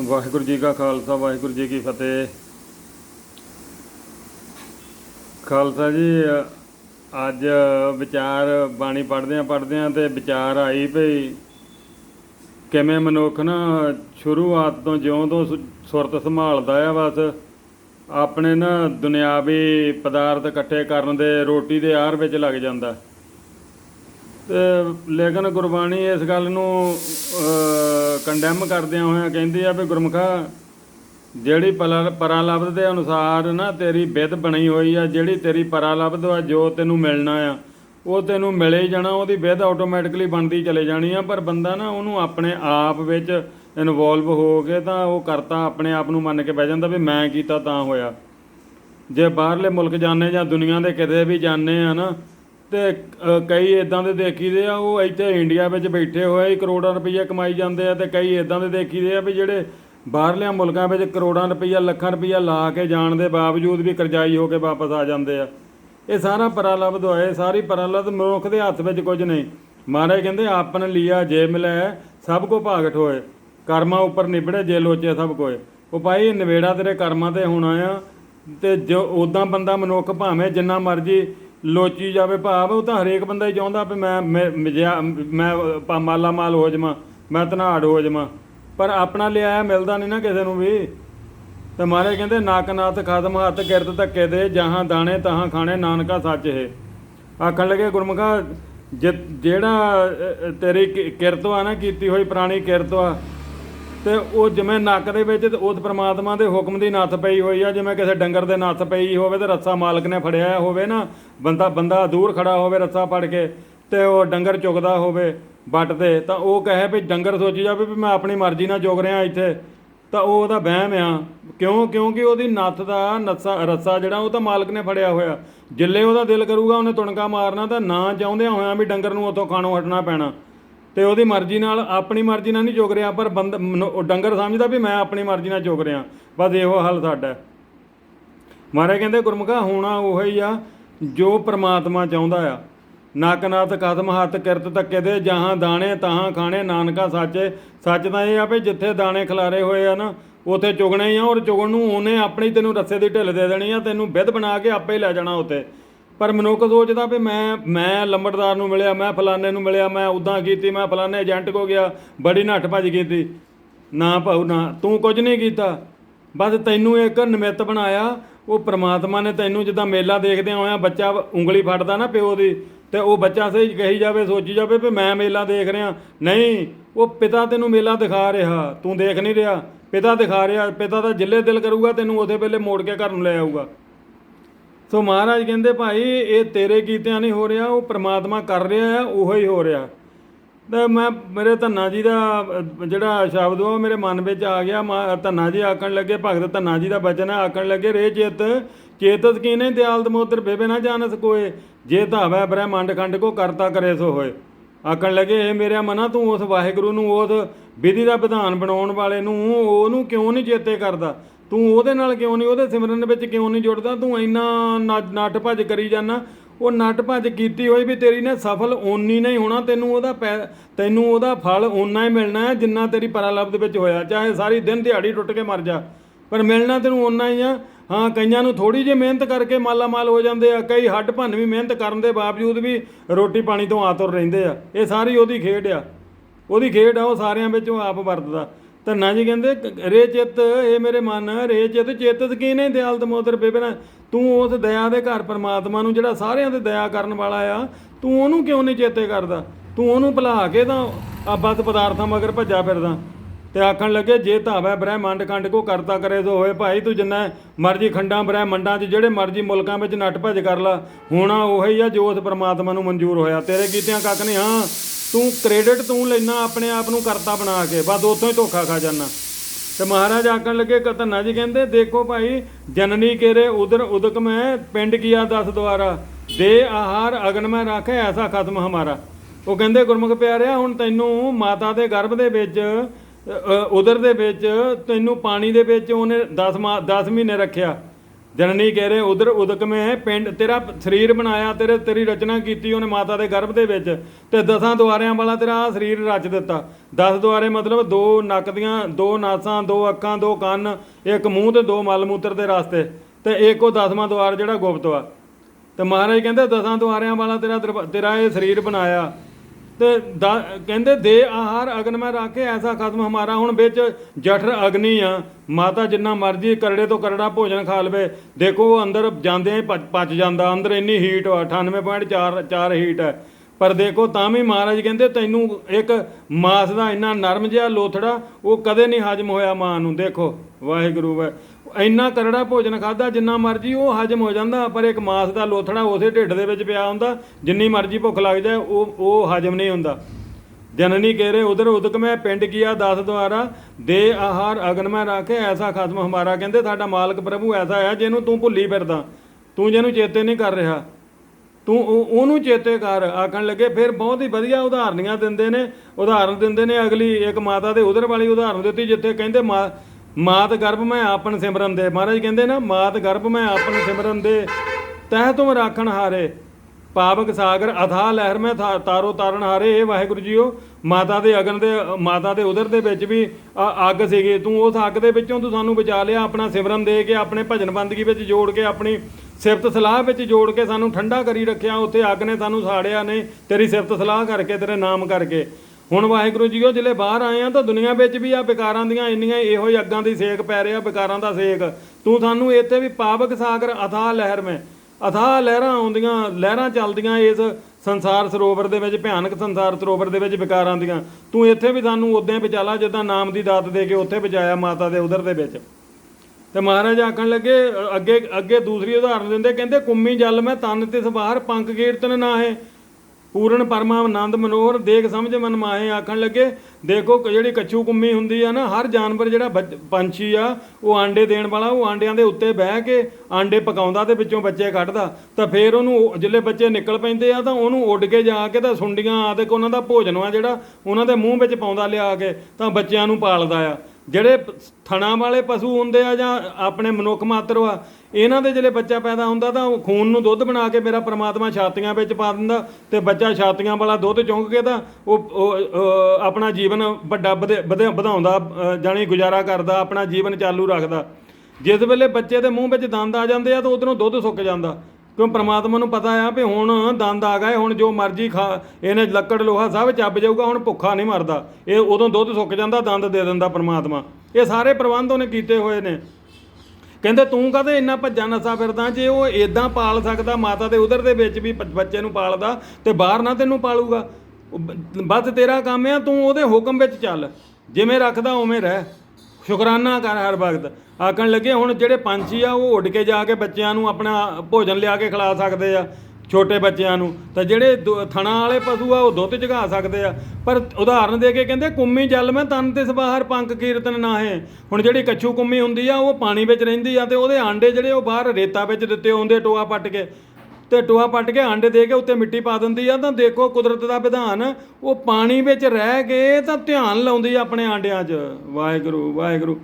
ਵਾਹਿਗੁਰੂ ਜੀ ਕਾ ਖਾਲਸਾ, ਵਾਹਿਗੁਰੂ ਜੀ ਕੀ ਫਤਿਹ। ਖਾਲਸਾ ਜੀ, ਅੱਜ ਵਿਚਾਰ ਬਾਣੀ ਪੜ੍ਹਦੇ ਆ ਪੜ੍ਹਦੇ ਆ ਤੇ ਵਿਚਾਰ ਆਈ ਭਈ ਕਿਵੇਂ ਮਨੁੱਖ ਨਾ ਸ਼ੁਰੂਆਤ ਤੋਂ ਜਿਉਂ ਤੋਂ ਸੁਰਤ ਸੰਭਾਲਦਾ ਆ ਬਸ, ਆਪਣੇ ਨਾ ਦੁਨਿਆਵੀ ਪਦਾਰਥ ਇਕੱਠੇ ਕਰਨ ਦੇ ਰੋਟੀ ਦੇ ਆਰ ਵਿੱਚ ਲੱਗ ਜਾਂਦਾ। ਲੇਕਿਨ ਗੁਰਬਾਣੀ ਇਸ ਗੱਲ ਨੂੰ ਕੰਡੈਮ ਕਰਦਿਆਂ ਹੋਇਆਂ ਕਹਿੰਦੀ ਆ ਵੀ ਗੁਰਮੁਖਾ, ਜਿਹੜੀ ਪਲਾ- ਪਰਾਲਬਧ ਦੇ ਅਨੁਸਾਰ ਨਾ ਤੇਰੀ ਵਿਦ ਬਣੀ ਹੋਈ ਆ, ਜਿਹੜੀ ਤੇਰੀ ਪਰਾਲਬਧ ਆ, ਜੋ ਤੈਨੂੰ ਮਿਲਣਾ ਆ, ਉਹ ਤੈਨੂੰ ਮਿਲੇ ਹੀ ਜਾਣਾ, ਉਹਦੀ ਵਿਦ ਆਟੋਮੈਟਿਕਲੀ ਬਣਦੀ ਚਲੇ ਜਾਣੀ ਆ, ਪਰ ਬੰਦਾ ਨਾ ਉਹਨੂੰ ਆਪਣੇ ਆਪ ਵਿੱਚ ਇਨਵੋਲਵ ਹੋ ਕੇ ਤਾਂ ਉਹ ਕਰਤਾ, ਆਪਣੇ ਆਪ ਨੂੰ ਮੰਨ ਕੇ ਬਹਿ ਜਾਂਦਾ ਵੀ ਮੈਂ ਕੀਤਾ ਤਾਂ ਹੋਇਆ। ਜੇ ਬਾਹਰਲੇ ਮੁਲਕ ਜਾਂਦੇ ਜਾਂ ਦੁਨੀਆ ਦੇ ਕਿਤੇ ਵੀ ਜਾਂਦੇ ਆ ਨਾ ਤੇ ਕਈ ਇਦਾਂ ਦੇ ਦੇਖੀਦੇ ਆ, ਉਹ ਇੱਥੇ ਇੰਡੀਆ ਵਿੱਚ ਬੈਠੇ ਹੋਏ ਕਰੋੜਾਂ ਰੁਪਈਆ ਕਮਾਈ ਜਾਂਦੇ ਆ ਤੇ ਕਈ ਇਦਾਂ ਦੇ ਦੇਖੀਦੇ ਆ ਵੀ ਜਿਹੜੇ ਬਾਹਰਲਿਆਂ ਮੁਲਕਾਂ ਵਿੱਚ ਕਰੋੜਾਂ ਰੁਪਈਆ, ਲੱਖਾਂ ਰੁਪਈਆ ਲਾ ਕੇ ਜਾਣ ਦੇ ਬਾਵਜੂਦ ਵੀ ਕਰਜ਼ਾਈ ਹੋ ਕੇ ਵਾਪਸ ਆ ਜਾਂਦੇ ਆ। ਇਹ ਸਾਰਾ ਪਰਾਲਬਧ ਹੋਏ ਸਾਰੀ ਪਰਾਲਬਧ ਮਨੁੱਖ ਦੇ ਹੱਥ ਵਿੱਚ ਕੁਝ ਨਹੀਂ। ਮਹਾਰਾਜ ਕਹਿੰਦੇ, ਆਪਨ ਲਿਆ ਜੇ ਮਿਲੈ, ਸਭ ਕੋ ਭਾਗਟ ਹੋਏ। ਕਰਮਾਂ ਉੱਪਰ ਨਿਬੜੇ ਜੇ ਲੋਚੇ ਸਭ ਕੋਏ। ਉਹ ਭਾਈ ਨਵੇੜਾ ਤੇਰੇ ਕਰਮਾਂ ਤੇ ਹੋਣਾ ਆ ਤੇ ਜੋ ਉਦਾਂ ਬੰਦਾ ਮਨੁੱਖ ਭਾਵੇਂ ਜਿੰਨਾ ਮਰਜ਼ੀ ਲੋਚੀ ਜਾਵੇ ਭਾਵ, ਉਹ ਤਾਂ ਹਰੇਕ ਬੰਦਾ ਹੀ ਚਾਹੁੰਦਾ ਵੀ ਮੈਂ ਮੈਂ ਮਿਜਿਆ- ਮੈਂ ਮਾਲਾ ਮਾਲ ਹੋ ਜਾਵਾਂ, ਮੈਂ ਧਨਾੜ ਹੋ ਜਾਵਾਂ। ਪਰ ਆਪਣਾ ਲਿਆਇਆ ਮਿਲਦਾ ਨਹੀਂ ਨਾ ਕਿਸੇ ਨੂੰ ਵੀ। ਤੇ ਮਹਾਰਾਜ ਕਹਿੰਦੇ ਨਾਕ ਨਾਥ ਖਤਮ, ਹੱਥ ਕਿਰਤ ਧੱਕੇ ਦੇ, ਜਹਾਂ ਦਾਣੇ ਤਹਾਂ ਖਾਣੇ, ਨਾਨਕਾ ਸੱਚ ਹੈ ਆਖਣ ਲੱਗੇ, ਗੁਰਮੁਖਾ ਜਿਹੜਾ ਤੇਰੀ ਕਿ- ਕਿਰਤ ਆ ਨਾ, ਕੀਤੀ ਹੋਈ ਪੁਰਾਣੀ ਕਿਰਤ ਆ ਤੇ ਉਹ ਜਿਵੇਂ ਨੱਕ ਦੇ ਵਿੱਚ ਤੇ ਉਸ ਪ੍ਰਮਾਤਮਾ ਦੇ ਹੁਕਮ ਦੀ ਨੱਥ ਪਈ ਹੋਈ ਆ, ਜਿਵੇਂ ਕਿਸੇ ਡੰਗਰ ਦੇ ਨੱਥ ਪਈ ਹੋਵੇ ਤੇ ਰੱਸਾ ਮਾਲਕ ਨੇ ਫੜਿਆ ਹੋਵੇ ਨਾ, ਬੰਦਾ ਬੰਦਾ ਦੂਰ ਖੜਾ ਹੋਵੇ ਰੱਸਾ ਫੜ ਕੇ ਤੇ ਉਹ ਡੰਗਰ ਚੁਗਦਾ ਹੋਵੇ ਵੱਟ ਤੇ, ਤਾਂ ਉਹ ਕਹੇ ਵੀ ਡੰਗਰ ਸੋਚੀ ਜਾਵੇ ਵੀ ਮੈਂ ਆਪਣੀ ਮਰਜ਼ੀ ਨਾਲ ਚੁਗ ਰਿਹਾ ਇੱਥੇ, ਤਾਂ ਉਹ ਉਹਦਾ ਵਹਿਮ ਆ। ਕਿਉਂ? ਕਿਉਂਕਿ ਉਹਦੀ ਨੱਥ ਦਾ ਨੱਸਾ, ਰੱਸਾ ਜਿਹੜਾ ਉਹ ਤਾਂ ਮਾਲਕ ਨੇ ਫੜਿਆ ਹੋਇਆ। ਜਿੱਲੇ ਉਹਦਾ ਦਿਲ ਕਰੂਗਾ, ਉਹਨੇ ਤੁਣਕਾ ਮਾਰਨਾ, ਤਾਂ ਨਾ ਚਾਹੁੰਦਿਆਂ ਹੋਇਆ ਵੀ ਡੰਗਰ ਨੂੰ ਉੱਥੋਂ ਖਾਣੋਂ ਹਟਣਾ ਪੈਣਾ। ਤੇ ਉਹਦੀ ਮਰਜ਼ੀ ਨਾਲ ਆਪਣੀ ਮਰਜ਼ੀ ਨਾਲ ਨਹੀਂ ਚੁਗ ਰਿਹਾ, ਪਰ ਬੰਦਾ ਉਹ ਡੰਗਰ ਸਮਝਦਾ ਵੀ ਮੈਂ ਆਪਣੀ ਮਰਜ਼ੀ ਨਾਲ ਚੁਗ ਰਿਹਾ। ਬਸ ਇਹੋ ਹੱਲ ਸਾਡਾ। ਮਹਾਰਾਜ ਕਹਿੰਦੇ, ਗੁਰਮੁਖਾ, ਹੋਣਾ ਉਹ ਹੀ ਆ ਜੋ ਪ੍ਰਮਾਤਮਾ ਚਾਹੁੰਦਾ ਆ। ਨੱਕ ਨਾਥ ਕਦਮ ਹੱਥ ਕਿਰਤ ਧੱਕੇ ਦੇ, ਜਹਾਂ ਦਾਣੇ ਤਹਾਂ ਖਾਣੇ, ਨਾਨਕਾ ਸੱਚੇ। ਸੱਚ ਤਾਂ ਇਹ ਆ ਵੀ ਜਿੱਥੇ ਦਾਣੇ ਖਿਲਾਰੇ ਹੋਏ ਆ ਨਾ, ਉਥੇ ਚੁਗਣੇ ਆ, ਔਰ ਚੁਗਣ ਨੂੰ ਉਹਨੇ ਆਪਣੀ ਤੈਨੂੰ ਰੱਸੇ ਦੀ ਢਿੱਲ ਦੇ ਦੇਣੀ ਆ, ਤੈਨੂੰ ਵਿਧ ਬਣਾ ਕੇ ਆਪੇ ਹੀ ਲੈ ਜਾਣਾ ਉਤੇ ਪਰ ਮਨੁੱਖ ਸੋਚਦਾ ਵੀ ਮੈਂ ਮੈਂ ਲੰਬੜਦਾਰ ਨੂੰ ਮਿਲਿਆ, ਮੈਂ ਫਲਾਣੇ ਨੂੰ ਮਿਲਿਆ, ਮੈਂ ਉਦਾਂ ਕੀਤੀ, ਮੈਂ ਫਲਾਣੇ ਏਜੰਟ ਕੋ ਗਿਆ, ਬੜੀ ਨੱਠ ਭੱਜ ਕੀਤੀ। ਨਾ ਭਾਉ, ਨਾ, ਤੂੰ ਕੁਝ ਨਹੀਂ ਕੀਤਾ। ਬਸ ਤੈਨੂੰ ਇੱਕ ਨਿਮਿਤ ਬਣਾਇਆ, ਉਹ ਪ੍ਰਮਾਤਮਾ ਨੇ ਤੈਨੂੰ ਜਿੱਦਾਂ ਮੇਲਾ ਦੇਖਦੇ ਹੋਇਆ ਬੱਚਾ ਉਂਗਲੀ ਫੜਦਾ ਨਾ ਪਿਓ ਦੀ, ਤੇ ਉਹ ਬੱਚਾ ਸਹੀ ਕਹੀ ਜਾਵੇ, ਸੋਚੀ ਜਾਵੇ ਵੀ ਮੈਂ ਮੇਲਾ ਦੇਖ ਰਿਹਾ। ਨਹੀਂ, ਉਹ ਪਿਤਾ ਤੈਨੂੰ ਮੇਲਾ ਦਿਖਾ ਰਿਹਾ, ਤੂੰ ਦੇਖ ਨਹੀਂ ਰਿਹਾ। ਪਿਤਾ ਦਿਖਾ ਰਿਹਾ, ਪਿਤਾ ਦਾ ਜਿੱਲੇ ਦਿਲ ਕਰੂਗਾ, ਤੈਨੂੰ ਉਹਦੇ ਵੇਲੇ ਮੋੜ ਕੇ ਘਰ ਨੂੰ ਲੈ ਆਊਗਾ। ਸੋ ਮਹਾਰਾਜ ਕਹਿੰਦੇ ਭਾਈ, ਇਹ ਤੇਰੇ ਕੀਤਿਆਂ ਨਹੀਂ ਹੋ ਰਿਹਾ, ਉਹ ਪ੍ਰਮਾਤਮਾ ਕਰ ਰਿਹਾ ਹੈ ਉਹੋ ਹੀ ਹੋ ਰਿਹਾ। ਤਾਂ ਮੈਂ, ਮੇਰੇ ਧੰਨਾ ਜੀ ਦਾ ਜਿਹੜਾ ਸ਼ਬਦ ਉਹ ਮੇਰੇ ਮਨ ਵਿੱਚ ਆ ਗਿਆ। ਮਾ- ਧੰਨਾ ਜੀ ਆਖਣ ਲੱਗੇ, ਭਗਤ ਧੰਨਾ ਜੀ ਦਾ ਬਚਨ ਹੈ ਆਖਣ ਲੱਗੇ, ਰੇ ਚੇਤ, ਚੇਤਸ ਕੀਨੇ ਦਿਆਲ ਦਮੋਦਰ, ਬੇਬੇ ਨਾ ਜਾਣਸ ਕੋਏ, ਜੇ ਧਾਵੈ ਬ੍ਰਹਮੰਡ ਖੰਡ ਕੋ ਕਰਤਾ ਕਰੇ ਸੋ ਹੋਏ। ਆਖਣ ਲੱਗੇ ਇਹ ਮੇਰੇ ਮਨਾ, ਤੂੰ ਉਸ ਵਾਹਿਗੁਰੂ ਨੂੰ, ਉਸ ਵਿਧੀ ਦਾ ਵਿਧਾਨ ਬਣਾਉਣ ਵਾਲੇ ਨੂੰ, ਉਹਨੂੰ ਕਿਉਂ ਨਹੀਂ ਚੇਤੇ ਕਰਦਾ? ਤੂੰ ਉਹਦੇ ਨਾਲ ਕਿਉਂ ਨਹੀਂ, ਉਹਦੇ ਸਿਮਰਨ ਵਿੱਚ ਕਿਉਂ ਨਹੀਂ ਜੁੜਦਾ? ਤੂੰ ਇੰਨਾ ਨੱਠ- ਭੱਜ ਕਰੀ ਜਾਂਦਾ। ਉਹ ਨੱਟ ਭੱਜ ਕੀਤੀ ਹੋਈ ਵੀ ਤੇਰੀ ਨੇ ਸਫਲ ਓਨੀ ਨਹੀਂ ਹੋਣਾ, ਤੈਨੂੰ ਉਹਦਾ ਪੈ- ਤੈਨੂੰ ਉਹਦਾ ਫਲ ਓਨਾ ਹੀ ਮਿਲਣਾ ਹੈ ਜਿੰਨਾ ਤੇਰੀ ਪਰਾਲਬਧ ਵਿੱਚ ਹੋਇਆ। ਚਾਹੇ ਸਾਰੀ ਦਿਨ ਦਿਹਾੜੀ ਟੁੱਟ ਕੇ ਮਰ ਜਾ, ਪਰ ਮਿਲਣਾ ਤੈਨੂੰ ਓਨਾ ਹੀ ਆ। ਹਾਂ, ਕਈਆਂ ਨੂੰ ਥੋੜੀ ਜਿਹੀ ਮਿਹਨਤ ਕਰਕੇ ਮਾਲਾ ਮਾਲ ਹੋ ਜਾਂਦੇ ਆ, ਕਈ ਹੱਡ ਭੰਨ ਵੀ ਮਿਹਨਤ ਕਰਨ ਦੇ ਬਾਵਜੂਦ ਵੀ ਰੋਟੀ ਪਾਣੀ ਤੋਂ ਆਤੁਰ ਰਹਿੰਦੇ ਆ। ਇਹ ਸਾਰੀ ਉਹਦੀ ਖੇਡ ਆ। ਉਹਦੀ ਖੇਡ ਆ, ਉਹ ਸਾਰਿਆਂ ਵਿੱਚ ਆਪ ਵਰਤਦਾ। ਧੰਨਾ ਜੀ ਕਹਿੰਦੇ, ਕ- ਰੇ ਚਿੱਤ, ਇਹ ਮੇਰੇ ਮਨ, ਰੇ ਚਿੱਤ ਚੇਤਸ ਕੀ ਨੇ ਦਿਆਲ ਦਮੋਦਰ ਬੇਬਨਾ ਤੂੰ ਉਸ ਦਇਆ ਦੇ ਘਰ ਪਰਮਾਤਮਾ ਨੂੰ ਜਿਹੜਾ ਸਾਰਿਆਂ ਤੇ ਦਇਆ ਕਰਨ ਵਾਲਾ ਆ, ਤੂੰ ਉਹਨੂੰ ਕਿਉਂ ਨਹੀਂ ਚੇਤੇ ਕਰਦਾ? ਤੂੰ ਉਹਨੂੰ ਭੁਲਾ ਕੇ ਤਾਂ ਆ ਬਦ ਪਦਾਰਥਾਂ ਮਗਰ ਭੱਜਾ ਫਿਰਦਾ। ਤੇ ਆਖਣ ਲੱਗੇ, ਜੇ ਧਾਵੈ ਬ੍ਰਹਮੰਡ ਖੰਡ ਕੋ ਕਰਤਾ ਕਰੇ ਸੋ ਹੋਏ, ਭਾਈ ਤੂੰ ਜਿੰਨਾ ਮਰਜ਼ੀ ਖੰਡਾਂ ਬ੍ਰਹਮੰਡਾਂ 'ਚ ਜਿਹੜੇ ਮਰਜ਼ੀ ਮੁਲਕਾਂ ਵਿੱਚ ਨੱਟ ਭੱਜ ਕਰ ਲਾ, ਹੋਣਾ ਉਹੀ ਆ ਜੋ ਉਸ ਪਰਮਾਤਮਾ ਨੂੰ ਮਨਜ਼ੂਰ ਹੋਇਆ। ਤੇਰੇ ਕੀਤਿਆਂ ਕੱਖ ਨਹੀਂ, ਹਾਂ। ਤੂੰ ਕ੍ਰੈਡਿਟ ਤੂੰ ਲੈਣਾ ਆਪਣੇ ਆਪ ਨੂੰ ਕਰਤਾ ਬਣਾ ਕੇ, ਬਸ ਉਤੋਂ ਹੀ ਧੋਖਾ ਖਾ ਜਾਣਾ ਤੇ ਮਹਾਰਾਜ ਆਖਣ ਲੱਗੇ, ਕਤਨਾ ਜੀ ਕਹਿੰਦੇ, ਦੇਖੋ ਭਾਈ, ਜਨਨੀ ਕੇਰੇ, ਉਧਰ ਉਦਕ ਮੈਂ, ਪਿੰਡ ਕੀਆ ਦਸ ਦੁਆਰਾ? ਦੇ ਆਹਾਰ ਅਗਨ ਮੈਂ ਰੱਖੇ, ਐਸਾ ਖਤਮ ਹਮਾਰਾ। ਉਹ ਕਹਿੰਦੇ, ਗੁਰਮੁਖ ਪਿਆਰਿਆ, ਹੁਣ ਤੈਨੂੰ ਮਾਤਾ ਦੇ ਗਰਭ ਦੇ ਵਿੱਚ ਉਧਰ ਦੇ ਵਿੱਚ, ਤੈਨੂੰ ਪਾਣੀ ਦੇ ਵਿੱਚ ਉਹਨੇ 10 10 ਮਹੀਨੇ ਰੱਖਿਆ। ਜਨਨੀ ਕਹਿ ਰਹੇ, ਉਧਰ ਉਦਕ ਮੈਂ ਪਿੰਡ ਤੇਰਾ ਸਰੀਰ ਬਣਾਇਆ, ਤੇਰੇ, ਤੇਰੀ ਰਚਨਾ ਕੀਤੀ ਉਹਨੇ ਮਾਤਾ ਦੇ ਗਰਭ ਦੇ ਵਿੱਚ ਤੇ ਦਸਾਂ ਦੁਆਰਿਆਂ ਵਾਲਾ ਤੇਰਾ ਸਰੀਰ ਰਚ ਦਿੱਤਾ। ਦਸ ਦੁਆਰੇ ਮਤਲਬ ਦੋ ਨੱਕ ਦੀਆਂ, ਦੋ ਨਾਸਾਂ, ਦੋ ਅੱਖਾਂ, ਦੋ ਕੰਨ, ਇੱਕ ਮੂੰਹ ਤੇ ਦੋ ਮਲ ਮੂਤਰ ਦੇ ਰਸਤੇ ਤੇ ਇੱਕ ਉਹ ਦਸਵਾਂ ਦੁਆਰ ਜਿਹੜਾ ਗੁਪਤ ਵਾ। ਤੇ ਮਹਾਰਾਜ ਕਹਿੰਦੇ, ਦਸਾਂ ਦੁਆਰਿਆਂ ਵਾਲਾ ਤੇਰਾ ਦਰਬਾ- ਤੇਰਾ ਇਹ ਸਰੀਰ ਬਣਾਇਆ ਤੇ ਦਾ- ਕਹਿੰਦੇ ਦੇ ਆਹਾਰ ਅਗਨ ਮੈਂ ਰੱਖੇ, ਐਸਾ ਖਤਮ ਹਮਾਰਾ। ਹੁਣ ਵਿੱਚ ਜਠਰ ਅਗਨੀ ਆ। ਮਾਤਾ ਜਿੰਨਾ ਮਰਜ਼ੀ ਕਰੜੇ ਤੋਂ ਕਰੜਾ ਭੋਜਨ ਖਾ ਲਵੇ। ਦੇਖੋ, ਉਹ ਅੰਦਰ ਜਾਂਦੇ ਹੀ ਪਚ ਪਚ ਜਾਂਦਾ। ਅੰਦਰ ਇੰਨੀ ਹੀਟ ਆ 98.4 4 ਹੀਟ ਹੈ ਪਰ ਦੇਖੋ, ਤਾਂ ਵੀ ਮਹਾਰਾਜ ਕਹਿੰਦੇ, ਤੈਨੂੰ ਇੱਕ ਮਾਸ ਦਾ ਇੰਨਾ ਨਰਮ ਜਿਹਾ ਲੋਥੜਾ, ਉਹ ਕਦੇ ਨਹੀਂ ਹਜਮ ਹੋਇਆ ਮਾਂ ਨੂੰ। ਦੇਖੋ, ਵਾਹਿਗੁਰੂ ਵਾ ਇੰਨਾ ਕਰੜਾ ਭੋਜਨ ਖਾਦਾ ਜਿੰਨਾ ਮਰਜ਼ੀ ਉਹ ਹਜਮ ਹੋ ਜਾਂਦਾ, ਪਰ ਇੱਕ ਮਾਸ ਦਾ ਲੋਥੜਾ ਉਸੇ ਢਿੱਡ ਦੇ ਵਿੱਚ ਪਿਆ ਹੁੰਦਾ, ਜਿੰਨੀ ਮਰਜ਼ੀ ਭੁੱਖ ਲੱਗ ਜਾਏ, ਉਹ ਉਹ ਹਜਮ ਨਹੀਂ ਹੁੰਦਾ। ਜਨਨੀ ਕਹਿ ਰਹੇ ਉਧਰ ਉਦਕ ਮੈਂ, ਪਿੰਡ ਕੀਆ ਦਸ ਦੁਆਰਾ, ਦੇ ਆਹਾਰ ਅਗਨ ਮੈਂ ਰੱਖੇ, ਐਸਾ ਖਤਮ ਹਮਾਰਾ ਕਹਿੰਦੇ, ਸਾਡਾ ਮਾਲਕ ਪ੍ਰਭੂ ਐਸਾ ਹੈ, ਜਿਹਨੂੰ ਤੂੰ ਭੁੱਲੀ ਫਿਰਦਾ। ਤੂੰ ਜਿਹਨੂੰ ਚੇਤੇ ਨਹੀਂ ਕਰ ਰਿਹਾ। ਤੂੰ ਉਹ- ਉਹਨੂੰ ਚੇਤੇ ਕਰ, ਆਖਣ ਲੱਗੇ, ਫਿਰ ਬਹੁਤ ਹੀ ਵਧੀਆ ਉਦਾਹਰਣੀਆਂ ਦਿੰਦੇ ਨੇ। ਉਦਾਹਰਨ ਦਿੰਦੇ ਨੇ ਅਗਲੀ, ਇੱਕ ਮਾਤਾ ਦੇ ਉਧਰ ਵਾਲੀ ਉਦਾਹਰਨ ਦਿੱਤੀ, ਜਿੱਥੇ ਕਹਿੰਦੇ, ਮਾ- ਮਾਤ ਗਰਭ ਮੈਂ ਆਪਨ ਸਿਮਰਨ ਦੇ। ਮਹਾਰਾਜ ਕਹਿੰਦੇ ਨਾ, ਮਾਤ ਗਰਭ ਮੈਂ ਆਪਨ ਸਿਮਰਨ ਦੇ। ਤਹਿ ਤੁਮ ਰਾਖਣ ਹਾਰੇ। ਪਾਵਕ ਸਾਗਰ, ਅਥਾ ਲਹਿਰ ਮੈਂ ਥਾ- ਤਾਰੋ ਤਾਰਨ ਹਾਰੇ। ਇਹ ਵਾਹਿਗੁਰੂ ਜੀਓ, ਮਾਤਾ ਦੇ ਅਗਨ ਦੇ, ਮਾਤਾ ਦੇ ਉਦਰ ਦੇ ਵਿੱਚ ਵੀ ਅੱਗ ਸੀਗੀ। ਤੂੰ ਉਸ ਅੱਗ ਦੇ ਵਿੱਚੋਂ ਤੂੰ ਸਾਨੂੰ ਬਚਾ ਲਿਆ, ਆਪਣਾ ਸਿਮਰਨ ਦੇ ਕੇ, ਆਪਣੇ ਭਜਨ ਬੰਦਗੀ ਵਿੱਚ ਜੋੜ ਕੇ, ਆਪਣੀ ਸਿਫਤ ਸਲਾਹ ਵਿੱਚ ਜੋੜ ਕੇ ਸਾਨੂੰ ਠੰਡਾ ਕਰੀ ਰੱਖਿਆ। ਉੱਥੇ ਅੱਗ ਨੇ ਸਾਨੂੰ ਸਾੜਿਆ ਨਹੀਂ ਤੇਰੀ ਸਿਫਤ ਸਲਾਹ ਕਰਕੇ, ਤੇਰੇ ਨਾਮ ਕਰਕੇ। ਹੁਣ ਵਾਹਿਗੁਰੂ ਜੀਓ ਜਿਲੇ ਬਾਹਰ ਆਏ ਆ ਤਾਂ ਦੁਨੀਆ ਵਿੱਚ ਵੀ ਆ ਵਿਕਾਰਾਂ ਦੀਆਂ ਇੰਨੀਆਂ ਇਹੋ ਹੀ ਅੱਗਾਂ ਦੀ ਸੇਕ ਪੈ ਰਿਹਾ, ਵਿਕਾਰਾਂ ਦਾ ਸੇਕ। ਤੂੰ ਸਾਨੂੰ ਇੱਥੇ ਵੀ ਪਾਵਕ ਸਾਗਰ ਅਥਾ ਲਹਿਰ ਮੈਂ। ਅਥਾ ਲਹਿਰਾਂ ਆਉਂਦੀਆਂ, ਲਹਿਰਾਂ ਚੱਲਦੀਆਂ ਇਸ ਸੰਸਾਰ ਸਰੋਵਰ ਦੇ ਵਿੱਚ, ਭਿਆਨਕ ਸੰਸਾਰ ਸਰੋਵਰ ਦੇ ਵਿੱਚ ਵਿਕਾਰਾਂ ਦੀਆਂ। ਤੂੰ ਇੱਥੇ ਵੀ ਸਾਨੂੰ ਉਦਾਂ ਹੀ ਲਾ ਜਿੱਦਾਂ ਨਾਮ ਦੀ ਦਾਤ ਦੇ ਕੇ ਉੱਥੇ ਬਚਾਇਆ ਮਾਤਾ ਦੇ ਉਧਰ ਦੇ ਵਿੱਚ। ਤੇ ਮਹਾਰਾਜ ਆਖਣ ਲੱਗੇ, ਅੱਗੇ ਅੱਗੇ ਦੂਸਰੀ ਉਦਾਹਰਨ ਦਿੰਦੇ, ਕਹਿੰਦੇ, ਕੁੰਮੀ ਜਲ ਮੈਂ ਤਨ ਤੇ ਸਵਾਰ ਪੰਕ ਕੀਰਤਨ ਨਾ ਹੈ ਪੂਰਨ ਪਰਮਾਨੰਦ ਮਨੋਹਰ, ਦੇਖ ਸਮਝ ਮਨ ਮਾਹੇ ਆਖਣ ਲੱਗੇ। ਦੇਖੋ ਜਿਹੜੀ ਕੱਛੂ ਕੁੰਮੀ ਹੁੰਦੀ ਆ ਨਾ, ਹਰ ਜਾਨਵਰ ਜਿਹੜਾ ਬੱਚ- ਪੰਛੀ ਆ, ਉਹ ਆਂਡੇ ਦੇਣ ਵਾਲਾ, ਉਹ ਆਂਡਿਆਂ ਦੇ ਉੱਤੇ ਬਹਿ ਕੇ ਆਂਡੇ ਪਕਾਉਂਦਾ ਤੇ ਵਿੱਚੋਂ ਬੱਚੇ ਕੱਢਦਾ। ਤਾਂ ਫਿਰ ਉਹਨੂੰ ਉਹ- ਜਿੱਲੇ ਬੱਚੇ ਨਿਕਲ ਪੈਂਦੇ ਆ, ਤਾਂ ਉਹਨੂੰ ਉੱਡ ਕੇ ਜਾ ਕੇ ਤਾਂ ਸੁੰਡੀਆਂ ਆਦਿਕ ਉਹਨਾਂ ਦਾ ਭੋਜਨ ਆ ਜਿਹੜਾ, ਉਹਨਾਂ ਦੇ ਮੂੰਹ ਵਿੱਚ ਪਾਉਂਦਾ ਲਿਆ ਕੇ, ਤਾਂ ਬੱਚਿਆਂ ਨੂੰ ਪਾਲਦਾ ਆ। ਜਿਹੜੇ ਪ- ਥਣਾ ਵਾਲੇ ਪਸ਼ੂ ਹੁੰਦੇ ਆ ਜਾਂ ਆਪਣੇ ਮਨੁੱਖ ਮਾਤਰ ਆ ਇਹਨਾਂ ਦੇ ਜਿਹੜੇ ਬੱਚਾ ਪੈਦਾ ਹੁੰਦਾ ਤਾਂ ਉਹ ਖੂਨ ਨੂੰ ਦੁੱਧ ਬਣਾ ਕੇ ਮੇਰਾ ਪ੍ਰਮਾਤਮਾ ਛਾਤੀਆਂ ਵਿੱਚ ਪਾ ਦਿੰਦਾ ਤੇ ਬੱਚਾ ਛਾਤੀਆਂ ਵਾਲਾ ਦੁੱਧ ਚੁੰਗ ਕੇ ਤਾਂ ਉਹ ਆਪਣਾ ਜੀਵਨ ਵੱਡਾ ਵਧੇ- ਵਧੇ- ਵਧਾਉਂਦਾ ਅਹ, ਜਾਣੀ ਗੁਜ਼ਾਰਾ ਕਰਦਾ ਆਪਣਾ ਜੀਵਨ ਚਾਲੂ ਰੱਖਦਾ। ਜਿਸ ਵੇਲੇ ਬੱਚੇ ਦੇ ਮੂੰਹ ਵਿੱਚ ਦੰਦ ਆ ਜਾਂਦੇ ਆ ਤਾਂ ਉਧਰੋਂ ਦੁੱਧ ਸੁੱਕ ਜਾਂਦਾ। ਕਿਉਂ ਪ੍ਰਮਾਤਮਾ ਨੂੰ ਪਤਾ ਆ ਵੀ ਹੁਣ ਦੰਦ ਆ ਗਏ, ਹੁਣ ਜੋ ਮਰਜ਼ੀ ਖਾ, ਇਹਨੇ ਲੱਕੜ ਲੋਹਾ ਸਭ ਚੱਬ ਜਾਊਗਾ, ਹੁਣ ਭੁੱਖਾ ਨਹੀਂ ਮਰਦਾ। ਇਹ ਉਦੋਂ ਦੁੱਧ ਸੁੱਕ ਜਾਂਦਾ, ਦੰਦ ਦੇ ਦਿੰਦਾ ਪ੍ਰਮਾਤਮਾ। ਇਹ ਸਾਰੇ ਪ੍ਰਬੰਧ ਉਹਨੇ ਕੀਤੇ ਹੋਏ ਨੇ। ਕਹਿੰਦੇ, ਤੂੰ ਕਦੇ ਇੰਨਾ ਭੱਜਾ ਨਸਾ ਫਿਰਦਾ? ਜੇ ਉਹ ਇਦਾਂ ਪਾਲ ਸਕਦਾ, ਮਾਤਾ ਦੇ ਉਧਰ ਦੇ ਵਿੱਚ ਵੀ ਬੱਚੇ ਨੂੰ ਪਾਲਦਾ, ਤੇ ਬਾਹਰ ਨਾ ਤੈਨੂੰ ਪਾਲੂਗਾ। ਬਸ ਤੇਰਾ ਕੰਮ ਆ, ਤੂੰ ਉਹਦੇ ਹੁਕਮ ਵਿੱਚ ਚੱਲ। ਜਿਵੇਂ ਰੱਖਦਾ, ਉਵੇਂ ਰਹਿ। ਸ਼ੁਕਰਾਨਾ ਕਰ ਹਰ ਵਕਤ। ਆਖਣ ਲੱਗੇ, ਹੁਣ ਜਿਹੜੇ ਪੰਛੀ ਆ, ਉਹ ਉੱਡ ਕੇ ਜਾ ਕੇ ਬੱਚਿਆਂ ਨੂੰ ਆਪਣਾ ਭੋਜਨ ਲਿਆ ਕੇ ਖਿਲਾ ਸਕਦੇ ਆ, ਛੋਟੇ ਬੱਚਿਆਂ ਨੂੰ। ਤਾਂ ਜਿਹੜੇ ਦੁ- ਥਣਾ ਵਾਲੇ ਪਸ਼ੂ ਆ, ਉਹ ਦੁੱਧ ਚਗਾ ਸਕਦੇ ਆ। ਪਰ ਉਦਾਹਰਨ ਦੇ ਕੇ ਕਹਿੰਦੇ, ਕੁੰਮੀ ਜਲ ਮੈਂ ਤਨ ਤੇ ਸਬਾਹਰ ਪੰਕ ਕੀਰਤਨ ਨਾਹੇ। ਹੁਣ ਜਿਹੜੀ ਕੱਛੂ ਕੁੰਮੀ ਹੁੰਦੀ ਆ, ਉਹ ਪਾਣੀ ਵਿੱਚ ਰਹਿੰਦੀ ਆ ਤੇ ਉਹਦੇ ਆਂਡੇ ਜਿਹੜੇ ਉਹ ਬਾਹਰ ਰੇਤਾ ਵਿੱਚ ਦਿੱਤੇ ਹੁੰਦੇ ਟੋਆ ਪੱਟ ਕੇ। ਤੇ ਟੋਆ ਪੱਟ ਕੇ ਆਂਡੇ ਦੇ ਕੇ ਉੱਤੇ ਮਿੱਟੀ ਪਾ ਦਿੰਦੀ ਆ, ਤਾਂ ਦੇਖੋ ਕੁਦਰਤ ਦਾ ਵਿਧਾਨ, ਉਹ ਪਾਣੀ ਵਿੱਚ ਰਹਿ ਕੇ ਤਾਂ ਧਿਆਨ ਲਾਉਂਦੀ ਆ ਆਪਣੇ ਆਂਡਿਆਂ 'ਚ। ਵਾਹਿਗੁਰੂ ਵਾਹਿਗੁਰੂ।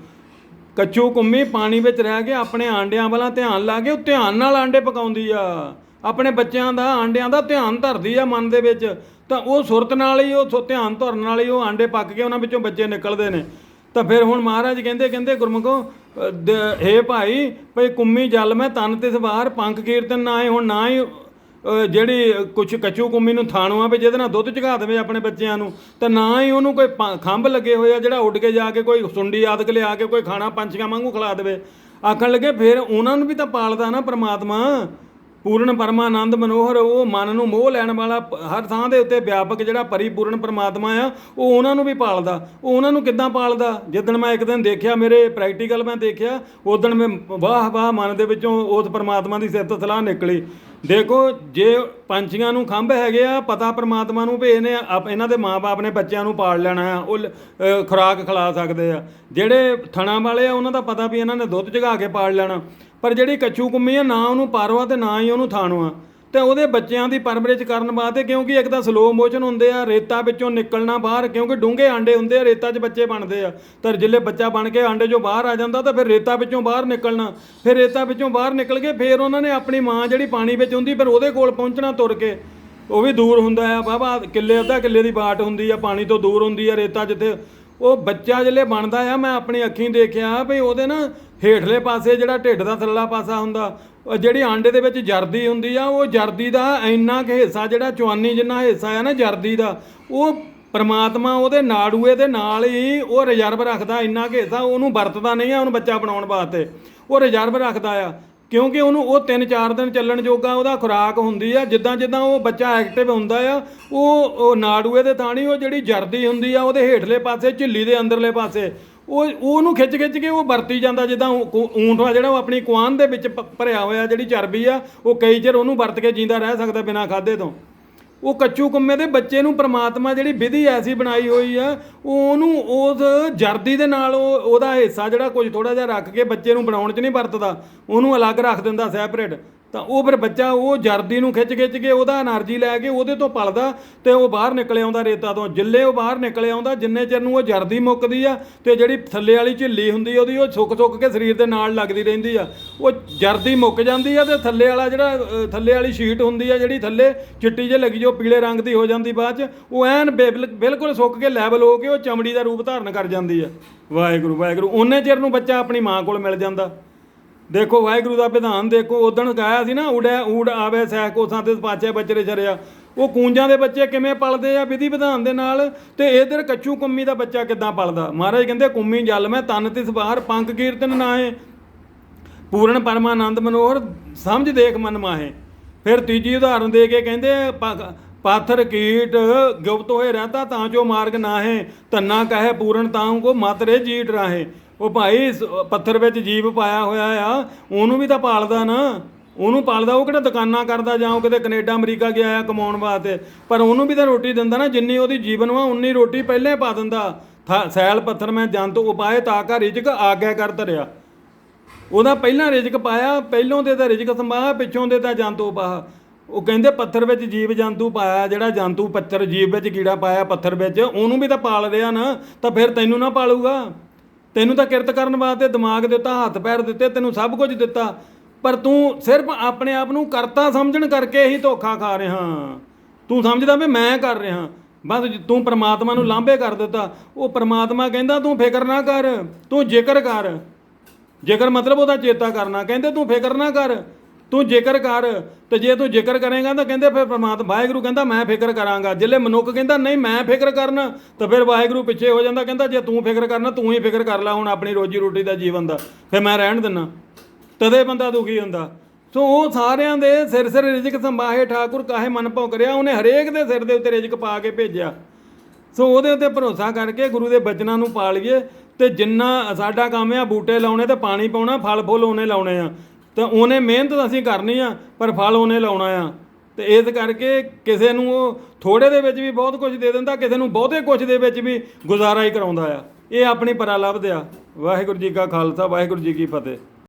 ਕੱਚੂ ਕੁੰਮੀ ਪਾਣੀ ਵਿੱਚ ਰਹਿ ਕੇ ਆਪਣੇ ਆਂਡਿਆਂ ਵਾਲਾ ਧਿਆਨ ਲਾ ਕੇ ਉਹ ਧਿਆਨ ਨਾਲ ਆਂਡੇ ਪਕਾਉਂਦੀ ਆ। ਆਪਣੇ ਬੱਚਿਆਂ ਦਾ, ਆਂਡਿਆਂ ਦਾ ਧਿਆਨ ਧਰਦੀ ਆ ਮਨ ਦੇ ਵਿੱਚ। ਤਾਂ ਉਹ ਸੁਰਤ ਨਾਲ ਹੀ ਉਹ ਧਿਆਨ ਧਰਨ ਨਾਲ ਹੀ ਉਹ ਆਂਡੇ ਪੱਕ ਕੇ ਉਹਨਾਂ ਵਿੱਚੋਂ ਬੱਚੇ ਨਿਕਲਦੇ ਨੇ। ਤਾਂ ਫਿਰ ਹੁਣ ਮਹਾਰਾਜ ਕਹਿੰਦੇ ਕਹਿੰਦੇ ਗੁਰਮੁਖੋ ਹੇ ਭਾਈ, ਭਈ ਕੁੰਮੀ ਜਲ ਮੈਂ ਤਨ ਤੇ ਸਵਾਰ ਪੰਕ ਕੀਰਤਨ ਨਾ ਆਏ, ਹੁਣ ਨਾ ਹੀ ਜਿਹੜੀ ਕੁਛ ਕੱਚੂ ਕੁੰਮੀ ਨੂੰ ਥਾਣੂਆਂ ਵੀ ਜਿਹਦੇ ਨਾਲ ਦੁੱਧ ਚਗਾ ਦੇਵੇ ਆਪਣੇ ਬੱਚਿਆਂ ਨੂੰ, ਤਾਂ ਨਾ ਹੀ ਉਹਨੂੰ ਕੋਈ ਖੰਭ ਲੱਗੇ ਹੋਏ ਆ, ਜਿਹੜਾ ਉੱਡ ਕੇ ਜਾ ਕੇ ਕੋਈ ਸੁੰਡੀ ਆਦਿਕ ਲਿਆ ਕੇ ਕੋਈ ਖਾਣਾ ਪੰਛੀਆਂ ਵਾਂਗੂ ਖਿਲਾ ਦੇਵੇ। ਆਖਣ ਲੱਗੇ, ਫਿਰ ਉਹਨਾਂ ਨੂੰ ਵੀ ਤਾਂ ਪਾਲਦਾ ਨਾ ਪ੍ਰਮਾਤਮਾ। ਪੂਰਨ ਪਰਮਾਨੰਦ ਮਨੋਹਰ, ਉਹ ਮਨ ਨੂੰ ਮੋਹ ਲੈਣ ਵਾਲਾ ਹਰ ਥਾਂ ਦੇ ਉੱਤੇ ਵਿਆਪਕ ਜਿਹੜਾ ਪਰਿਪੂਰਨ ਪਰਮਾਤਮਾ ਆ, ਉਹ ਉਹਨਾਂ ਨੂੰ ਵੀ ਪਾਲਦਾ। ਉਹ ਉਹਨਾਂ ਨੂੰ ਕਿੱਦਾਂ ਪਾਲਦਾ? ਜਿੱਦਣ ਮੈਂ ਇੱਕ ਦਿਨ ਦੇਖਿਆ, ਮੇਰੇ ਪ੍ਰੈਕਟੀਕਲ ਮੈਂ ਦੇਖਿਆ ਉਦੋਂ ਮੈਂ ਵਾਹ ਵਾਹ ਮਨ ਦੇ ਵਿੱਚੋਂ ਉਸ ਪਰਮਾਤਮਾ ਦੀ ਸਿਫਤ ਸਲਾਹ ਨਿਕਲੀ। ਦੇਖੋ, ਜੇ ਪੰਛੀਆਂ ਨੂੰ ਖੰਭ ਹੈਗੇ ਆ, ਪਤਾ ਪਰਮਾਤਮਾ ਨੂੰ ਵੀ ਇਹਨੇ ਇਹਨਾਂ ਦੇ ਮਾਪੇ ਨੇ ਬੱਚਿਆਂ ਨੂੰ ਪਾਲ ਲੈਣਾ ਆ, ਉਹ ਖੁਰਾਕ ਖਿਲਾ ਸਕਦੇ ਆ। ਜਿਹੜੇ ਥਣਾ ਵਾਲੇ ਆ, ਉਹਨਾਂ ਦਾ ਪਤਾ ਵੀ ਇਹਨਾਂ ਨੇ ਦੁੱਧ ਚਗਾ ਕੇ ਪਾਲ ਲੈਣਾ। ਪਰ ਜਿਹੜੀ ਕੱਚੂ ਕੁੰਮੀ ਆ, ਨਾ ਉਹਨੂੰ ਪਾਰਵਾ ਤੇ ਨਾ ਹੀ ਉਹਨੂੰ ਥਾਣਵਾ ਤੇ ਉਹਦੇ ਬੱਚਿਆਂ ਦੀ ਪਰਵਰਿਸ਼ ਕਰਨ ਵਾਸਤੇ ਕਿਉਂਕਿ ਇੱਕ ਤਾਂ ਸਲੋ ਮੋਸ਼ਨ ਹੁੰਦੇ ਆ, ਰੇਤਾ ਵਿੱਚੋਂ ਨਿਕਲਣਾ ਬਾਹਰ, ਕਿਉਂਕਿ ਡੂੰਘੇ ਆਂਡੇ ਹੁੰਦੇ ਆ, ਰੇਤਾ 'ਚ ਬੱਚੇ ਬਣਦੇ ਆ। ਤਾਂ ਜਿੱਲੇ ਬੱਚਾ ਬਣ ਕੇ ਆਂਡੇ 'ਚੋਂ ਬਾਹਰ ਆ ਜਾਂਦਾ ਤਾਂ ਫਿਰ ਰੇਤਾ ਵਿੱਚੋਂ ਬਾਹਰ ਨਿਕਲਣਾ। ਫਿਰ ਰੇਤਾ ਵਿੱਚੋਂ ਬਾਹਰ ਨਿਕਲ ਕੇ ਫਿਰ ਉਹਨਾਂ ਨੇ ਆਪਣੀ ਮਾਂ ਜਿਹੜੀ ਪਾਣੀ ਵਿੱਚ ਹੁੰਦੀ, ਫਿਰ ਉਹਦੇ ਕੋਲ ਪਹੁੰਚਣਾ ਤੁਰ ਕੇ। ਉਹ ਵੀ ਦੂਰ ਹੁੰਦਾ ਆ ਬਾਬਾ ਕਿੱਲੇ, ਅੱਧਾ ਕਿੱਲੇ ਦੀ ਬਾਟ ਹੁੰਦੀ ਆ, ਪਾਣੀ ਤੋਂ ਦੂਰ ਹੁੰਦੀ ਆ ਰੇਤਾ ਜਿੱਥੇ ਉਹ ਬੱਚਾ ਜਿਹੜੇ ਬਣਦਾ ਆ, ਮੈਂ ਆਪਣੀ ਅੱਖੀਂ ਦੇਖਿਆ ਵੀ ਉਹਦੇ ਨਾ ਹੇਠਲੇ ਪਾਸੇ ਜਿਹੜਾ ਢਿੱਡ ਦਾ ਥੱਲਾ ਪਾਸਾ ਹੁੰਦਾ ਜਿਹੜੀ ਆਂਡੇ ਦੇ ਵਿੱਚ ਜਰਦੀ ਹੁੰਦੀ ਆ, ਉਹ ਜਰਦੀ ਦਾ ਇੰਨਾ ਕੁ ਹਿੱਸਾ ਜਿਹੜਾ ਚਵਾਨੀ ਜਿੰਨਾ ਹਿੱਸਾ ਆ ਨਾ ਜਰਦੀ ਦਾ, ਉਹ ਪਰਮਾਤਮਾ ਉਹਦੇ ਨਾੜੂਏ ਦੇ ਨਾਲ ਹੀ ਉਹ ਰਿਜ਼ਰਵ ਰੱਖਦਾ, ਇੰਨਾ ਕੁ ਹਿੱਸਾ ਉਹਨੂੰ ਵਰਤਦਾ ਨਹੀਂ ਆ, ਉਹਨੂੰ ਬੱਚਾ ਬਣਾਉਣ ਵਾਸਤੇ। ਉਹ ਰਿਜ਼ਰਵ ਰੱਖਦਾ ਆ। ਕਿਉਂਕਿ ਉਹਨੂੰ ਉਹ 3-4 ਦਿਨ ਚੱਲਣ ਜੋਗਾ ਉਹਦਾ ਖੁਰਾਕ ਹੁੰਦੀ ਆ, ਜਿੱਦਾਂ ਜਿੱਦਾਂ ਉਹ ਬੱਚਾ ਐਕਟਿਵ ਹੁੰਦਾ ਆ, ਉਹ ਉਹ ਨਾੜੂਏ ਦੇ ਥਾਣੀ ਉਹ ਜਿਹੜੀ ਜਰਦੀ ਹੁੰਦੀ ਆ, ਉਹਦੇ ਹੇਠਲੇ ਪਾਸੇ, ਝਿੱਲੀ ਦੇ ਅੰਦਰਲੇ ਪਾਸੇ, ਉਹ, ਉਹਨੂੰ ਖਿੱਚ ਖਿੱਚ ਕੇ ਉਹ ਵਰਤੀ ਜਾਂਦਾ ਜਿੱਦਾਂ ਊਂਠ ਆ ਜਿਹੜਾ ਉਹ ਆਪਣੀ ਕੁਆਨ ਦੇ ਵਿੱਚ ਭ- ਭਰਿਆ ਹੋਇਆ ਜਿਹੜੀ ਚਰਬੀ ਆ, ਉਹ ਕਈ ਚਿਰ ਉਹਨੂੰ ਵਰਤ ਕੇ ਜਿੰਦਾ ਰਹਿ ਸਕਦਾ ਬਿਨਾਂ ਖਾਦੇ ਤੋਂ। ਉਹ ਕੱਚੂ ਕੁੰਮੇ ਦੇ ਬੱਚੇ ਨੂੰ ਪ੍ਰਮਾਤਮਾ ਜਿਹੜੀ ਵਿਧੀ ਐਸੀ ਬਣਾਈ ਹੋਈ ਆ ਉਹ ਉਹਨੂੰ ਉਸ ਜਰਦੀ ਦੇ ਨਾਲ ਉਹ, ਉਹਦਾ ਹਿੱਸਾ ਜਿਹੜਾ ਕੁਝ ਥੋੜਾ ਜਿਹਾ ਰੱਖ ਕੇ ਬੱਚੇ ਨੂੰ ਬਣਾਉਣ 'ਚ ਨਹੀਂ ਵਰਤਦਾ, ਉਹਨੂੰ ਅਲੱਗ ਰੱਖ ਦਿੰਦਾ ਸੈਪਰੇਟ ਤਾਂ ਉਹ ਫਿਰ ਬੱਚਾ ਉਹ ਜਰਦੀ ਨੂੰ ਖਿੱਚ ਖਿੱਚ ਕੇ ਉਹਦਾ એનર્ਜੀ ਲੈ ਕੇ ਉਹਦੇ ਤੋਂ ਪਲਦਾ ਤੇ ਉਹ ਬਾਹਰ ਨਿਕਲੇ ਆਉਂਦਾ ਰੇਤਾ ਤੋਂ। ਜਿੱਲੇ ਉਹ ਬਾਹਰ ਨਿਕਲੇ ਆਉਂਦਾ, ਜਿੰਨੇ ਚਿਰ ਨੂੰ ਉਹ ਜਰਦੀ ਮੁੱਕਦੀ ਆ ਤੇ ਜਿਹੜੀ ਥੱਲੇ ਵਾਲੀ ਝਿੱਲੀ ਹੁੰਦੀ ਉਹਦੀ, ਉਹ ਸੁੱਕ ਸੁੱਕ ਕੇ ਸਰੀਰ ਦੇ ਨਾਲ ਲੱਗਦੀ ਰਹਿੰਦੀ ਆ। ਉਹ ਜਰਦੀ ਮੁੱਕ ਜਾਂਦੀ ਆ ਤੇ ਥੱਲੇ ਵਾਲਾ ਜਿਹੜਾ ਥੱਲੇ ਵਾਲੀ ਸ਼ੀਟ ਹੁੰਦੀ ਆ ਜਿਹੜੀ ਥੱਲੇ ਚਿੱਟੀ ਜਿਹੀ ਲੱਗੀ ਜੋ ਪੀਲੇ ਰੰਗ ਦੀ ਹੋ ਜਾਂਦੀ ਬਾਅਦ ਚ। ਉਹ ਐਨ ਬਿਲਕੁਲ ਸੁੱਕ ਕੇ ਲੈਵਲ ਹੋ ਕੇ ਉਹ ਚਮੜੀ ਦਾ ਰੂਪ ਧਾਰਨ ਕਰ ਜਾਂਦੀ ਆ। ਵਾਹਿਗੁਰੂ ਵਾਹਿਗੁਰੂ। ਉਹਨੇ ਚਿਰ ਨੂੰ ਬੱਚਾ ਆਪਣੀ ਮਾਂ ਕੋਲ ਮਿਲ ਜਾਂਦਾ। ਦੇਖੋ ਵਾਹਿਗੁਰੂ ਦਾ ਵਿਧਾਨ ਦੇਖੋ ਉਦਣ ਗਾਇਆ ਸੀ ਨਾ ਉੜੈ ਊੜ ਆਵੇ, ਸਹਿ ਕੋਸਾਂ ਤੇ ਪਾਚੇ ਬਚਰੇ ਚਰਿਆ। ਉਹ ਕੂੰਜਾਂ ਦੇ ਬੱਚੇ ਕਿਵੇਂ ਪਲਦੇ ਆ ਵਿਧੀ ਵਿਧਾਨ ਦੇ ਨਾਲ? ਤੇ ਇਧਰ ਕੱਚੂ ਕੁੰਮੀ ਦਾ ਬੱਚਾ ਕਿੱਦਾਂ ਪਲਦਾ? ਮਹਾਰਾਜ ਕਹਿੰਦੇ, ਕੁੰਮੀ ਜਲ ਮੈਂ ਤਨ ਤਿਸ ਬਾਹਰ, ਪੰਕ ਕੀਰਤਨ ਨਾਏ ਪੂਰਨ ਪਰਮਾਨੰਦ ਮਨੋਹਰ, ਸਮਝ ਦੇਖ ਮਨ ਮਾਹੇ। ਫਿਰ ਤੀਜੀ ਉਦਾਹਰਨ ਦੇ ਕੇ ਕਹਿੰਦੇ ਪਾਥਰ ਕੀਟ ਗੁਪਤ ਹੋਏ ਰਹਤਾ ਤਾਂ ਜੋ ਮਾਰਗ ਨਾਹੇ। ਤੰਨਾ ਕਹੇ ਪੂਰਨ ਤਾਉ ਕੋ ਮਾਤਰੇ ਜੀਟ ਰਾਹੇ। ਉਹ ਭਾਈ, ਸ- ਪੱਥਰ ਵਿੱਚ ਜੀਵ ਪਾਇਆ ਹੋਇਆ ਆ, ਉਹਨੂੰ ਵੀ ਤਾਂ ਪਾਲਦਾ ਨਾ। ਉਹਨੂੰ ਪਾਲਦਾ, ਉਹ ਕਿਹੜਾ ਦੁਕਾਨਾਂ ਕਰਦਾ ਜਾਂ ਉਹ ਕਿਤੇ ਕੈਨੇਡਾ, ਅਮਰੀਕਾ ਗਿਆ ਆ ਕਮਾਉਣ ਵਾਸਤੇ। ਪਰ ਉਹਨੂੰ ਵੀ ਤਾਂ ਰੋਟੀ ਦਿੰਦਾ ਨਾ, ਜਿੰਨੀ ਉਹਦੀ ਜੀਵਨ ਵਾ, ਉਨੀ ਰੋਟੀ ਪਹਿਲੇ ਪਾ ਦਿੰਦਾ। ਥਾ- ਸੈਲ, ਪੱਥਰ, ਮੈਂ ਜੰਤ ਉਪਾਏ ਤਾਕਾ ਰਿਜਕ ਆਗਿਆ ਕਰ ਧਰਿਆ ਉਹਦਾ ਪਹਿਲਾਂ ਰਿਜਕ ਪਾਇਆ, ਪਹਿਲੋਂ ਦੇ ਤਾਂ ਰਿਜਕ ਸੰਭਾਹ ਪਿੱਛੋਂ ਦੇ ਤਾਂ ਜੰਤੂ ਪਾਹ ਉਹ ਕਹਿੰਦੇ ਪੱਥਰ ਵਿੱਚ ਜੀਵ ਜੰਤੂ ਪਾਇਆ, ਜਿਹੜਾ ਜੰਤੂ ਪੱਥਰ ਜੀਵ ਵਿੱਚ ਕੀੜਾ ਪਾਇਆ ਪੱਥਰ ਵਿੱਚ, ਉਹਨੂੰ ਵੀ ਤਾਂ ਪਾਲ ਰਿਹਾ ਨਾ, ਤਾਂ ਫਿਰ ਤੈਨੂੰ ਨਾ ਪਾਲੂਗਾ। ਤੈਨੂੰ ਤਾਂ ਕਿਰਤ ਕਰਨ ਵਾਸਤੇ ਦਿਮਾਗ ਦਿੱਤਾ, ਹੱਥ ਪੈਰ ਦਿੱਤੇ, ਤੈਨੂੰ ਸਭ ਕੁਝ ਦਿੱਤਾ। ਪਰ ਤੂੰ ਸਿਰਫ ਆਪਣੇ ਆਪ ਨੂੰ ਕਰਤਾ ਸਮਝਣ ਕਰਕੇ ਹੀ ਧੋਖਾ ਖਾ ਰਿਹਾ। ਤੂੰ ਸਮਝਦਾ ਵੀ ਮੈਂ ਕਰ ਰਿਹਾ। ਬਸ ਤੂੰ ਪ੍ਰਮਾਤਮਾ ਨੂੰ ਲਾਂਭੇ ਕਰ ਦਿੱਤਾ। ਉਹ ਪ੍ਰਮਾਤਮਾ ਕਹਿੰਦਾ, ਤੂੰ ਫਿਕਰ ਨਾ ਕਰ। ਤੂੰ ਜ਼ਿਕਰ ਕਰ। ਜ਼ਿਕਰ ਮਤਲਬ ਉਹਦਾ ਚੇਤਾ ਕਰਨਾ। ਕਹਿੰਦੇ, ਤੂੰ ਫਿਕਰ ਨਾ ਕਰ। ਤੂੰ ਜ਼ਿਕਰ ਕਰ ਤੇ ਜੇ ਤੂੰ ਜ਼ਿਕਰ ਕਰੇਗਾ ਤਾਂ ਕਹਿੰਦੇ ਫਿਰ ਪ੍ਰਮਾਤਮਾ ਵਾਹਿਗੁਰੂ ਕਹਿੰਦਾ ਮੈਂ ਫਿਕਰ ਕਰਾਂਗਾ। ਜਿੱਲੇ ਮਨੁੱਖ ਕਹਿੰਦਾ ਨਹੀਂ ਮੈਂ ਫਿਕਰ ਕਰਨਾ, ਤਾਂ ਫਿਰ ਵਾਹਿਗੁਰੂ ਪਿੱਛੇ ਹੋ ਜਾਂਦਾ ਕਹਿੰਦਾ ਜੇ ਤੂੰ ਫਿਕਰ ਕਰਨਾ, ਤੂੰ ਹੀ ਫਿਕਰ ਕਰ ਲੈ ਹੁਣ ਆਪਣੀ ਰੋਜੀ ਰੋਟੀ ਦਾ ਜੀਵਨ ਦਾ। ਫਿਰ ਮੈਂ ਰਹਿਣ ਦਿੰਨਾ। ਤਦੇ ਬੰਦਾ ਦੁਖੀ ਹੁੰਦਾ। ਸੋ ਉਹ ਸਾਰਿਆਂ ਦੇ ਸਿਰ ਸਿਰ ਰਿਜ਼ਕ ਸੰਭਾਹੇ ਠਾਕੁਰ ਕਾਹੇ ਮਨ ਭਉ ਕਰਿਆ, ਉਹਨੇ ਹਰੇਕ ਦੇ ਸਿਰ ਦੇ ਉੱਤੇ ਰਿਜ਼ਕ ਪਾ ਕੇ ਭੇਜਿਆ। ਸੋ ਉਹਦੇ ਉੱਤੇ ਭਰੋਸਾ ਕਰਕੇ ਗੁਰੂ ਦੇ ਬਚਨਾਂ ਨੂੰ ਪਾਲੀਏ ਤੇ ਜਿੰਨਾ ਸਾਡਾ ਕੰਮ ਆ ਬੂਟੇ ਲਾਉਣੇ ਤੇ ਪਾਣੀ ਪਾਉਣਾ, ਫਲ ਫੁੱਲ ਉਹਨੇ ਲਾਉਣੇ ਆ। ਤਾਂ ਉਹਨੇ ਮਿਹਨਤ ਅਸੀਂ ਕਰਨੀ ਆ, ਪਰ ਫਲ ਉਹਨੇ ਲਾਉਣਾ ਆ। ਤੇ ਇਸ ਕਰਕੇ ਕਿਸੇ ਨੂੰ ਉਹ ਥੋੜੇ ਦੇ ਵਿੱਚ ਵੀ ਬਹੁਤ ਕੁਝ ਦੇ ਦਿੰਦਾ, ਕਿਸੇ ਨੂੰ ਬਹੁਤੇ ਕੁਝ ਦੇ ਵਿੱਚ ਵੀ ਗੁਜ਼ਾਰਾ ਹੀ ਕਰਾਉਂਦਾ ਆ। ਇਹ ਆਪਣੀ ਪਰਾ ਆ। ਵਾਹਿਗੁਰੂ ਜੀ ਕਾ ਖਾਲਸਾ, ਵਾਹਿਗੁਰੂ ਜੀ ਕੀ ਫਤਿਹ।